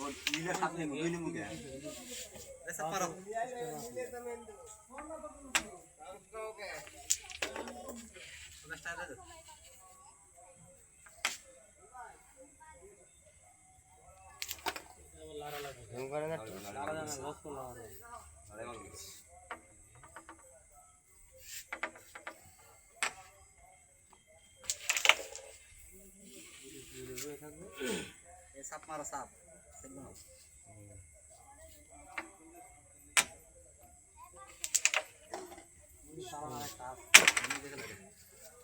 নীলের সাপ মারো সাপ।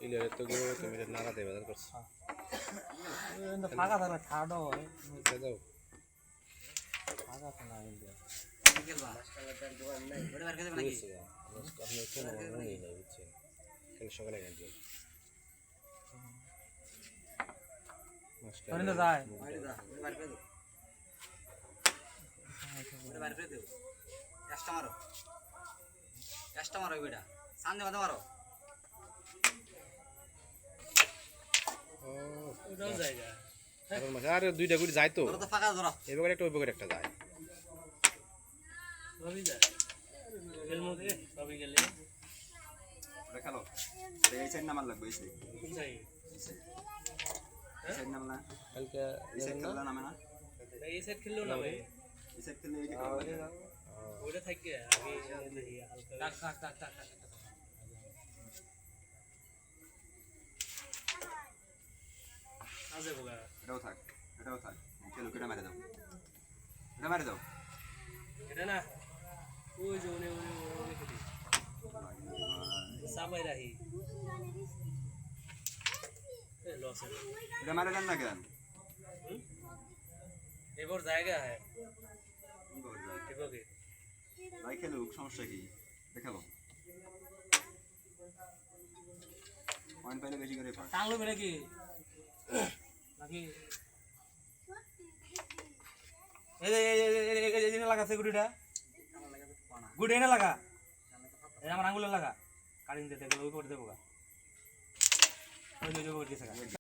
ইলিয়ার তো গুলো তুমি নাড়া দেবে বাজার করছ। ফাঁকা থাকলে ছাড়ও হয় দাও। ফাঁকা তো না কিন্তু কি খেলবা ওটা বার করে দেবে নাকি বুঝছ আপনি কোনো মনে নেই বুঝছেন কাল সকালে গেল ধরে না যায় ওটা দা ওটা বার করে দাও ওটা বার করে দাও ক্যাশটা মারো ক্যাশটা মারো বেটা। সামনে মাথা মারো। ওটাও জায়গা। এখন মাসে আরে দুইটা গুড়ি যায় তো। ফাঁকা ধরো। এই একটা ওই একটা যায়। সবই যায়। এর গেলে। খেলো। এই সাইড নামার লাগবে এই সাইড কোন যাই এই সাইড নাম না কালকে এই সাইড খেললে নামে না। এই সাইড ভাই এই সাইড খেললে এইটা খেলবে ওইটা থাকে আগে দেখি হালকা টাক টাক টাক টাক টাক আজে বগা এটাও থাক এটাও থাক খেলো কেটে মারে দাও এটা মারে দাও এটা না ওই যে উনি উনি উনি খেলি সাবাই রাহি এ লস এটা মারে দেন না কেন এবার জায়গা হ্যাঁ কি করে যায়? এবারে ভাই খেলুক, সমস্যা কি? দেখাবো। পয়েন্ট পাইলে বেশি করে টাংলো বেড়ে কি? নাকি? আমার আঙ্গুলে লাগা। কাটিং দিতে গেলে ওই করে দেবো।